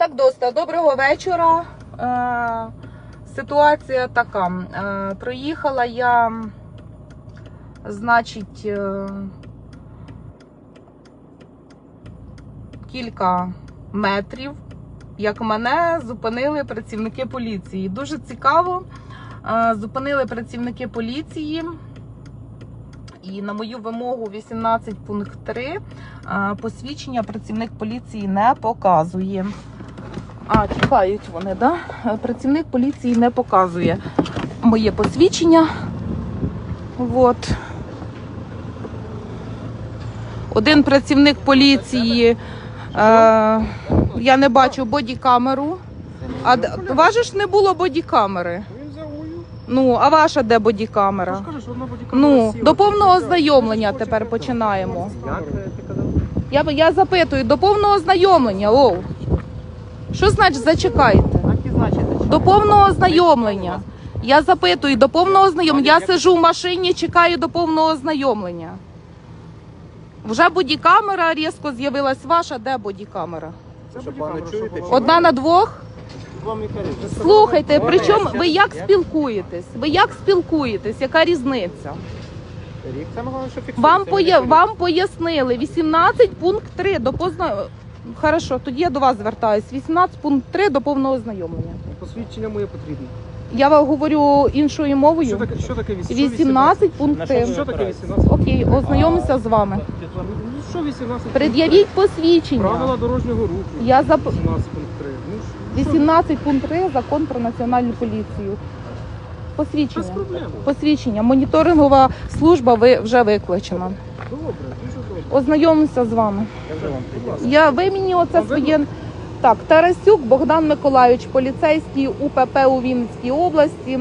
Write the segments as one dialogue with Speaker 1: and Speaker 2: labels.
Speaker 1: Так, доста, доброго вечора. Е, ситуація така. Е, проїхала я, значить, е, кілька метрів, як мене зупинили працівники поліції. Дуже цікаво. Зупинили працівники поліції. І на мою вимогу 18 пункт 3 е, посвідчення працівник поліції не показує. А, чекають вони, да? Е, Працівник поліції не показує моє посвідчення. От. Один працівник поліції. Е, я не бачу бодікамеру. А важиш не було бодікамери. Ну, а ваша де бодікамера?
Speaker 2: Бодікамера
Speaker 1: Ну, до повного ознайомлення тепер починаємо. Я, я запитую, до повного ознайомлення. Оу. Що значить зачекайте?
Speaker 2: Так і значить.
Speaker 1: До повного ознайомлення. Я запитую, до повного ознайомлення. Я сижу в машині, чекаю до повного ознайомлення. Вже бодікамера різко з'явилась ваша. Де бодікамера?
Speaker 3: Що, пане, чуєте,
Speaker 1: Одна на двох? Слухайте, причому ви як спілкуєтесь? Ви як спілкуєтесь? Яка різниця?
Speaker 3: Рік саме головне, що фіксується.
Speaker 1: Вам, поя... вам пояснили 18 пункт 3 до позна... Хорошо, тоді я до вас звертаюсь. 18 пункт 3 до повного ознайомлення.
Speaker 2: Посвідчення моє потрібне.
Speaker 1: Я вам говорю іншою
Speaker 2: Що
Speaker 1: мовою.
Speaker 2: таке, що таке 18?
Speaker 1: 18 пункт
Speaker 3: На
Speaker 1: 3.
Speaker 3: ви
Speaker 2: Що таке 18?
Speaker 1: Окей, ознайомимося з вами.
Speaker 2: Ну, що 18?
Speaker 1: Пред'явіть
Speaker 2: Правила
Speaker 1: посвідчення.
Speaker 2: дорожнього руху.
Speaker 1: Я зап...
Speaker 2: 18 пункт 3. Ну, що?
Speaker 1: 18 пункт 3 закон про національну поліцію.
Speaker 2: Без
Speaker 1: Посвідчення.
Speaker 2: проблем.
Speaker 1: Посвідчення. Моніторингова служба ви вже викличена. Ознайомимося з вами.
Speaker 3: Я
Speaker 1: ви мені оце своє. Так, Тарасюк Богдан Миколайович, поліцейський УПП у Вінницькій області.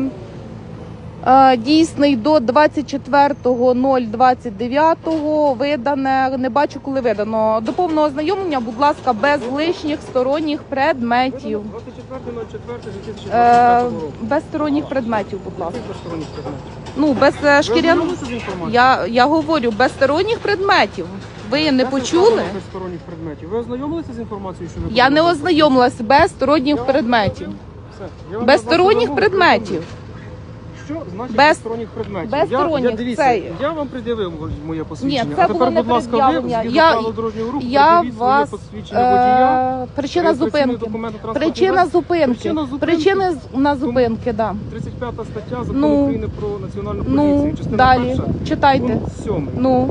Speaker 1: Е, Дійсний до 24.029 видане. Не бачу, коли видано. До повного ознайомлення, будь ласка, без лишніх сторонніх предметів.
Speaker 2: 24.04.2024
Speaker 1: Е,
Speaker 2: року.
Speaker 1: без сторонніх предметів, будь ласка.
Speaker 2: Без сторонніх предметів.
Speaker 1: Ну, без е,
Speaker 2: Ви
Speaker 1: шкірян.
Speaker 2: ознайомилися з інформацією?
Speaker 1: Я, я говорю, без сторонніх предметів. Ви не
Speaker 2: Я
Speaker 1: почули?
Speaker 2: Без сторонніх предметів. Ви ознайомилися з інформацією, що ви
Speaker 1: Я не ознайомилася без сторонніх предметів.
Speaker 2: Все. Я вам
Speaker 1: Без
Speaker 2: назвав
Speaker 1: сторонніх
Speaker 2: вимогу,
Speaker 1: предметів.
Speaker 2: Що значить
Speaker 1: Без-
Speaker 2: сторонніх предметів?
Speaker 1: без
Speaker 2: я,
Speaker 1: сторонніх,
Speaker 2: я, дивіться,
Speaker 1: це-
Speaker 2: я вам пред'явив моє посвідчення.
Speaker 1: Ні, це
Speaker 2: а тепер,
Speaker 1: було не
Speaker 2: будь ласка, ви
Speaker 1: пред'явлення.
Speaker 2: згідно
Speaker 1: Я-
Speaker 2: правил дорожнього руху
Speaker 1: Я
Speaker 2: пред'явіть своє
Speaker 1: вас
Speaker 2: посвідчення водія.
Speaker 1: е, причина
Speaker 2: реєстраційний
Speaker 1: зупинки.
Speaker 2: документ на транспортний
Speaker 1: Причина
Speaker 2: засіб.
Speaker 1: зупинки.
Speaker 2: Причина зупинки.
Speaker 1: Причини з- на зупинки, да.
Speaker 2: 35 стаття Закону
Speaker 1: Ну.
Speaker 2: України про національну поліцію.
Speaker 1: Ну,
Speaker 2: частина
Speaker 1: далі.
Speaker 2: перша.
Speaker 1: Читайте.
Speaker 2: Пункт 7.
Speaker 1: Ну,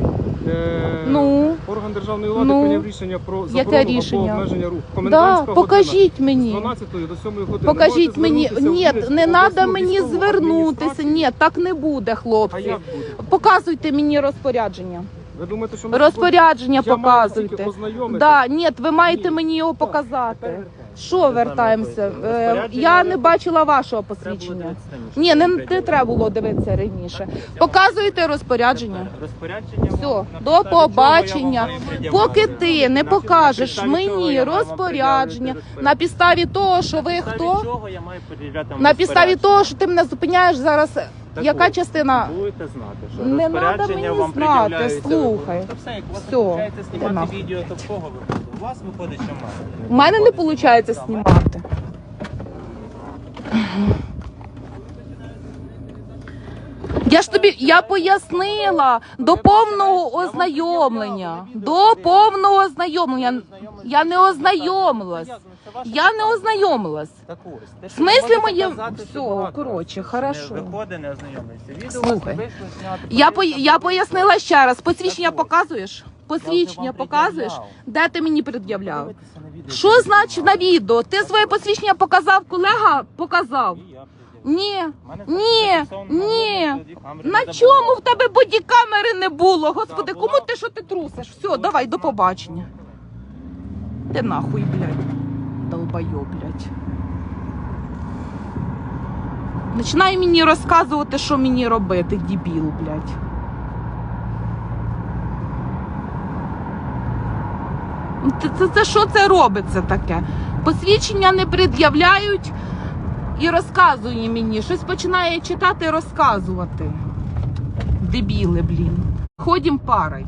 Speaker 2: Е,
Speaker 1: ну.
Speaker 2: Орган державної влади
Speaker 1: Ну.
Speaker 2: прийняв рішення про
Speaker 1: Яке
Speaker 2: заборону або обмеження руху.
Speaker 1: Да,
Speaker 2: Комендантська
Speaker 1: покажіть
Speaker 2: година. З
Speaker 1: мені.
Speaker 2: 12 до 7 години.
Speaker 1: Покажіть
Speaker 2: Можете
Speaker 1: мені.
Speaker 2: звернутися в
Speaker 1: Ні,
Speaker 2: Вінницьку
Speaker 1: не
Speaker 2: обласну
Speaker 1: треба мені
Speaker 2: військову
Speaker 1: звернутися.
Speaker 2: адміністрацію.
Speaker 1: Ні, так не буде,
Speaker 2: А
Speaker 1: хлопці.
Speaker 2: як буде?
Speaker 1: Показуйте мені розпорядження.
Speaker 2: Ви думаєте, що ми
Speaker 1: Розпорядження
Speaker 2: Я маю тільки
Speaker 1: показуйте.
Speaker 2: ознайомити.
Speaker 1: Да, ні, ви маєте
Speaker 2: Ні.
Speaker 1: мені його
Speaker 2: Так,
Speaker 1: показати. Що вертаємося? Е, Я не бачила вашого посвідчення. Ні, не, не треба було дивитися раніше. Показуйте розпорядження.
Speaker 3: Розпорядження.
Speaker 1: Все, до побачення. Поки ти не покажеш мені розпорядження на підставі того, що ви хто,
Speaker 3: чого я маю пред'являти
Speaker 1: на підставі того, що ти мене зупиняєш зараз.
Speaker 3: Так
Speaker 1: Яка
Speaker 3: от,
Speaker 1: частина?
Speaker 3: Будете знати, що
Speaker 1: Не надо
Speaker 3: розпорядження
Speaker 1: мені
Speaker 3: вам
Speaker 1: знати, слухай.
Speaker 3: Та все, як у вас
Speaker 1: Все,
Speaker 3: виходить
Speaker 1: ти
Speaker 3: знімати
Speaker 1: нахуй.
Speaker 3: відео, то в кого виходить? У вас виходить, що має.
Speaker 1: У мене не виходить знімати. Я ж тобі я пояснила до повного ознайомлення. До повного ознайомлення. Я не ознайомилась. Я не ознайомилась.
Speaker 3: Так ось.
Speaker 1: В смислі моє все, коротше, хорошо.
Speaker 3: Виходить, не ознайомиться. Відео
Speaker 1: Слухай.
Speaker 3: у вас не вийшло зняти.
Speaker 1: Я по я пояснила ще раз. Посвідчення показуєш? Посвідчення показуєш? Де ти мені пред'являв? Що значить на відео? Ти своє посвідчення показав, колега показав. Ні, ні, ні. На чому в тебе бодікамери не було? Господи, кому ти що ти трусиш? Все, давай, до побачення. Ти нахуй, блядь. Долбайо, блядь. Починай мені розказувати, що мені робити, дебіл, блядь. Це, це, це що це робиться таке? Посвідчення не пред'являють і розказує мені. Щось починає читати розказувати. Дебіли, блін. Ходім парой.